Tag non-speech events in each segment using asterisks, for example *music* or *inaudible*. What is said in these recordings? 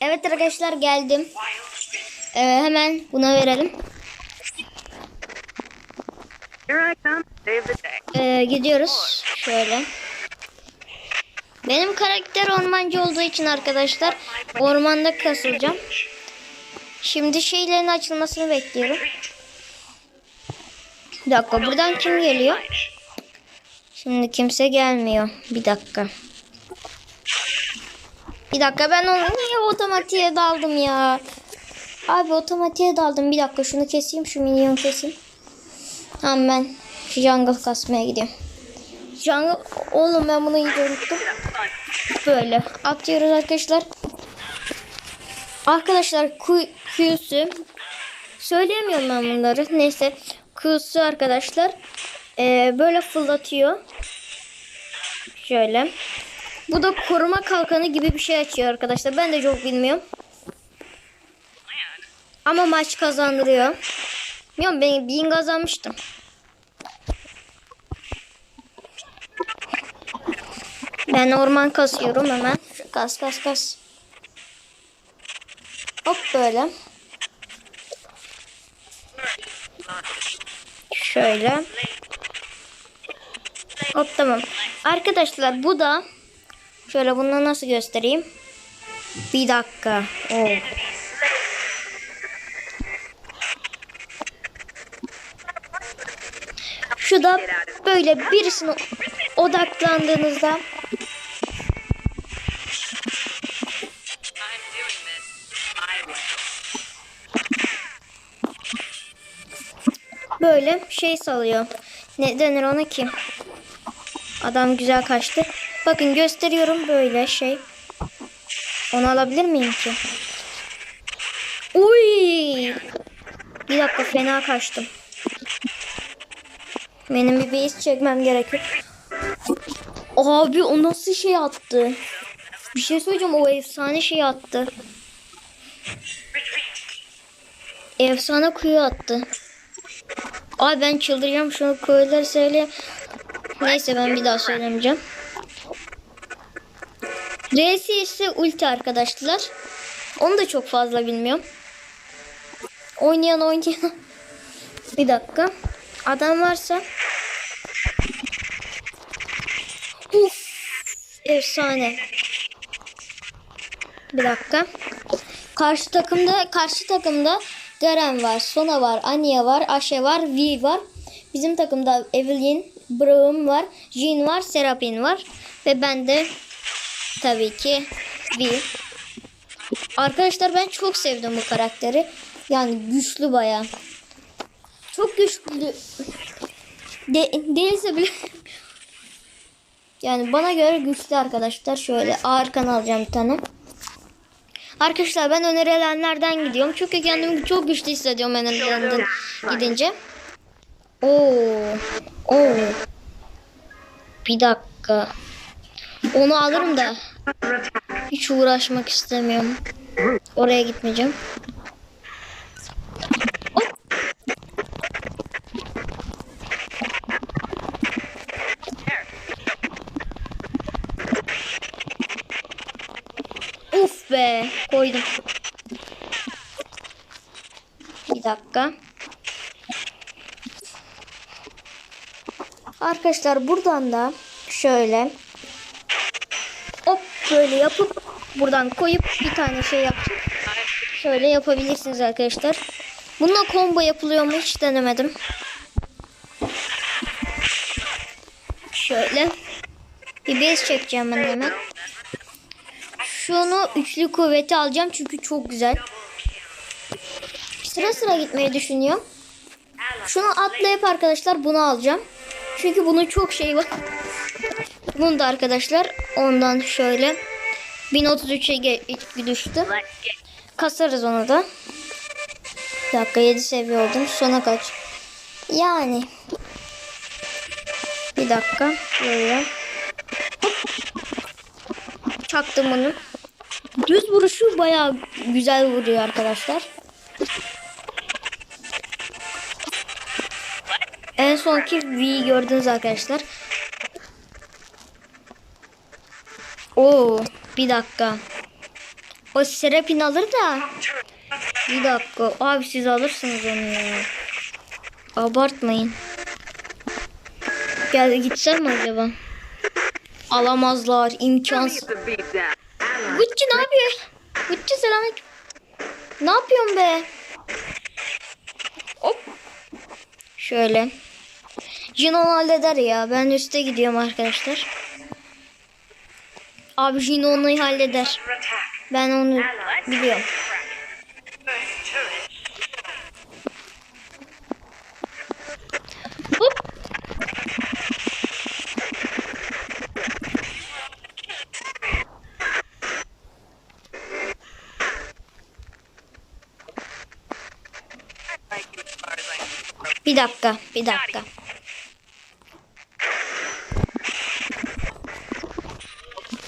Evet arkadaşlar geldim. Ee, hemen buna verelim. Ee, gidiyoruz. Şöyle. Benim karakter ormancı olduğu için arkadaşlar ormanda kasılacağım. Şimdi şeylerin açılmasını bekliyorum. Bir dakika buradan kim geliyor? Şimdi kimse gelmiyor. Bir dakika. Bir dakika ben onu niye otomatiğe daldım ya? Abi otomatiğe daldım. Bir dakika şunu keseyim. Şu minyon keseyim. Tamam ben şu jungle kasmaya gidiyorum. Jungle oğlum ben bunu iyice unuttum. Böyle atıyoruz arkadaşlar. Arkadaşlar Q, Q'su söyleyemiyorum ben bunları. Neyse Q'su arkadaşlar eee, böyle fırlatıyor. Şöyle. Bu da koruma kalkanı gibi bir şey açıyor arkadaşlar. Ben de çok bilmiyorum. Ama maç kazandırıyor. Bilmiyorum ben bin kazanmıştım. Ben orman kasıyorum hemen. Kas kas kas. Hop böyle. Şöyle. Hop tamam. Arkadaşlar bu da şöyle bunu nasıl göstereyim? Bir dakika. Oo. Şu da böyle birisine odaklandığınızda böyle şey salıyor. Ne denir ona ki? Adam güzel kaçtı. Bakın gösteriyorum böyle şey. Onu alabilir miyim ki? Uy! Bir dakika fena kaçtım. Benim bir base çekmem gerekiyor. Abi o nasıl şey attı? Bir şey söyleyeceğim o efsane şey attı. Efsane kuyu attı. Ay ben çıldıracağım şunu kuyuları söyle. Neyse ben bir daha söylemeyeceğim. R'si ise ulti arkadaşlar. Onu da çok fazla bilmiyorum. Oynayan oynayan. *laughs* bir dakika. Adam varsa. Uf. Efsane. Bir dakika. Karşı takımda karşı takımda Garen var, Sona var, Anya var, Ashe var, Vi var. Bizim takımda Evelyn, Braum var, Jean var, Serapin var ve ben de tabii ki Vi. Arkadaşlar ben çok sevdim bu karakteri. Yani güçlü baya. Çok güçlü. De, değilse bile yani bana göre güçlü arkadaşlar. Şöyle arkan alacağım bir tane. Arkadaşlar ben önerilenlerden gidiyorum. Çünkü kendimi çok güçlü hissediyorum önerilenlerden gidince. Oo. Oo. Bir dakika. Onu alırım da hiç uğraşmak istemiyorum. Oraya gitmeyeceğim. Uf be koydum. Bir dakika. Arkadaşlar buradan da şöyle böyle yapıp buradan koyup bir tane şey yapıp şöyle yapabilirsiniz arkadaşlar. Bununla combo yapılıyor mu hiç denemedim. Şöyle bir bez çekeceğim ben hemen. Şunu üçlü kuvveti alacağım çünkü çok güzel. Sıra sıra gitmeyi düşünüyorum. Şunu atlayıp arkadaşlar bunu alacağım. Çünkü bunun çok şey var. Bunu da arkadaşlar ondan şöyle 1033'e ge- düştü. Kasarız onu da. Bir dakika 7 seviye oldum. Sona kaç? Yani. Bir dakika. Böyle. Çaktım bunu. Düz vuruşu bayağı güzel vuruyor arkadaşlar. En sonki V gördünüz arkadaşlar. Oo, bir dakika. O Serapin alır da. Bir dakika. Abi siz alırsınız onu ya. Abartmayın. Gel gitsem mi acaba? Alamazlar. imkansız. Gucci ne yapıyor? Gucci selamünaleyküm. Ne yapıyorsun be? Hop. Şöyle. Jino halleder ya. Ben üste gidiyorum arkadaşlar. Abi Jino onu halleder. Ben onu biliyorum. Bir dakika, bir dakika.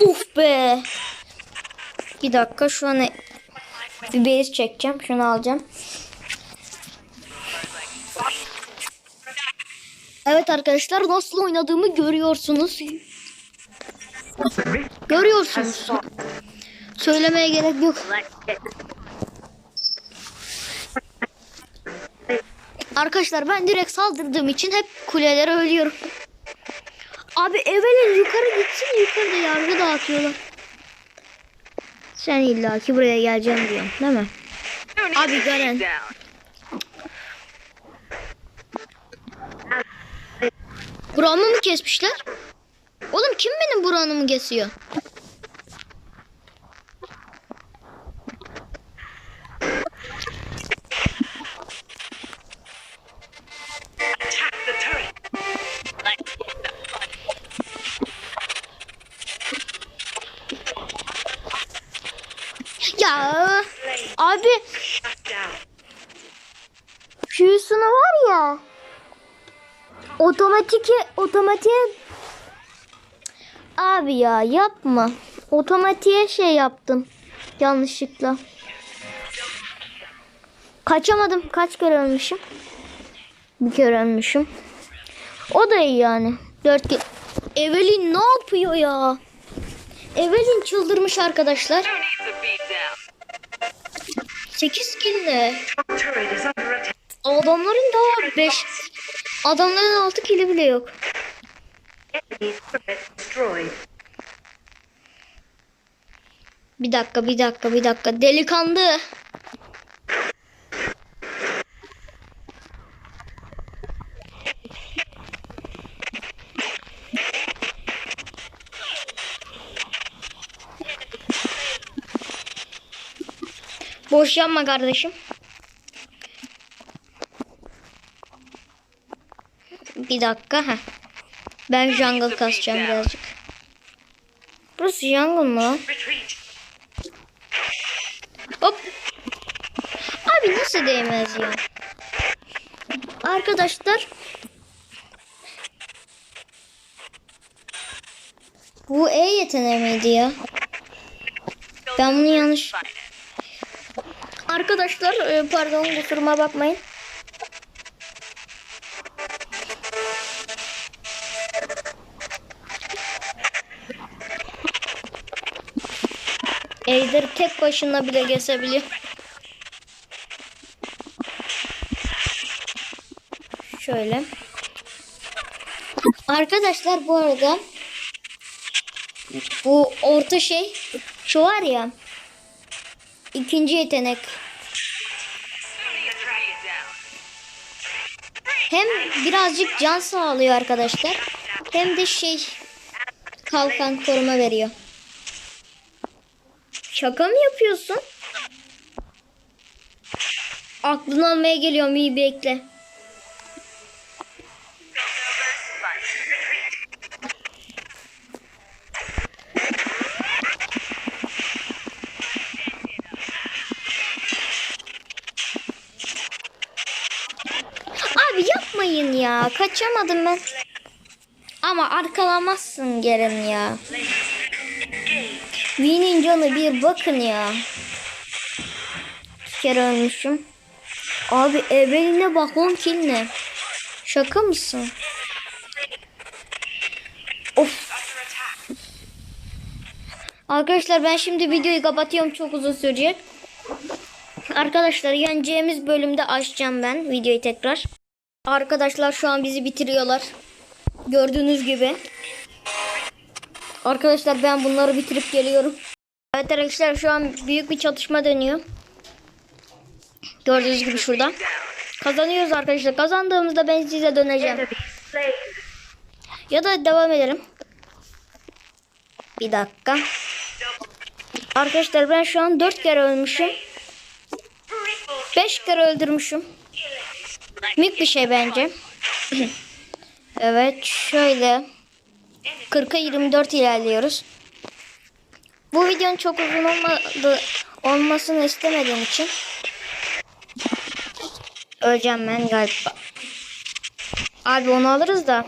Uf be. Bir dakika şu an bir base çekeceğim. Şunu alacağım. Evet arkadaşlar nasıl oynadığımı görüyorsunuz. Görüyorsunuz. Söylemeye gerek yok. Arkadaşlar ben direkt saldırdığım için hep kulelere ölüyorum. Abi evvelin yukarı gitsin yukarıda yargı dağıtıyorlar. Sen illaki buraya geleceğim diyorsun değil mi? Abi Garen. Buramı mı kesmişler? Oğlum kim benim buranımı kesiyor? Q'sunu var ya otomatik otomatiğe abi ya yapma. Otomatiğe şey yaptım yanlışlıkla. Kaçamadım kaç kere ölmüşüm? Bir kere ölmüşüm. O da iyi yani. Dört kere. Evelyn ne yapıyor ya? Evelyn çıldırmış arkadaşlar. Who needs a beat down? 8 kill ne Adamların daha 5 Adamların 6 kili bile yok. Bir dakika, bir dakika, bir dakika. Delikanlı. Boş yapma kardeşim. Bir dakika. Heh. Ben jungle kasacağım birazcık. Burası jungle mı. Hop. Abi nasıl değmez ya? Arkadaşlar. Bu E yeteneği miydi ya? Ben bunu yanlış... Arkadaşlar e, pardon kusuruma bakmayın. Ejder tek başına bile kesebiliyor. Şöyle. Arkadaşlar bu arada bu orta şey şu var ya ikinci yetenek hem birazcık can sağlıyor arkadaşlar hem de şey kalkan koruma veriyor. Şaka mı yapıyorsun? Aklını almaya geliyorum iyi bekle. Abi yapmayın ya. Kaçamadım ben. Ama arkalamazsın gelin ya. V'nin canı bir bakın ya. Bir kere ölmüşüm. Abi ebeline bak 10 kill ne? Şaka mısın? Of. Arkadaşlar ben şimdi videoyu kapatıyorum. Çok uzun sürecek. Arkadaşlar yeneceğimiz bölümde açacağım ben videoyu tekrar. Arkadaşlar şu an bizi bitiriyorlar. Gördüğünüz gibi. Arkadaşlar ben bunları bitirip geliyorum. Evet arkadaşlar şu an büyük bir çatışma dönüyor. Gördüğünüz gibi şurada. Kazanıyoruz arkadaşlar. Kazandığımızda ben size döneceğim. Ya da devam edelim. Bir dakika. Arkadaşlar ben şu an 4 kere ölmüşüm. 5 kere öldürmüşüm. Büyük bir şey bence. *clears throat* evet şöyle. 40'a 24 ilerliyoruz. Bu videonun çok uzun olmadı, olmasını istemediğim için öleceğim ben galiba. Abi onu alırız da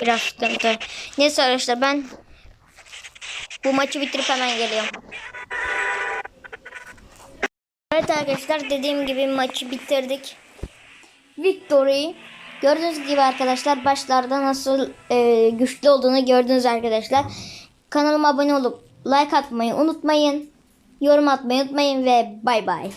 biraz sıkıntı. Neyse arkadaşlar ben bu maçı bitirip hemen geliyorum. Evet arkadaşlar dediğim gibi maçı bitirdik. Victory. Gördüğünüz gibi arkadaşlar başlarda nasıl e, güçlü olduğunu gördünüz arkadaşlar. Kanalıma abone olup like atmayı unutmayın. Yorum atmayı unutmayın ve bay bay.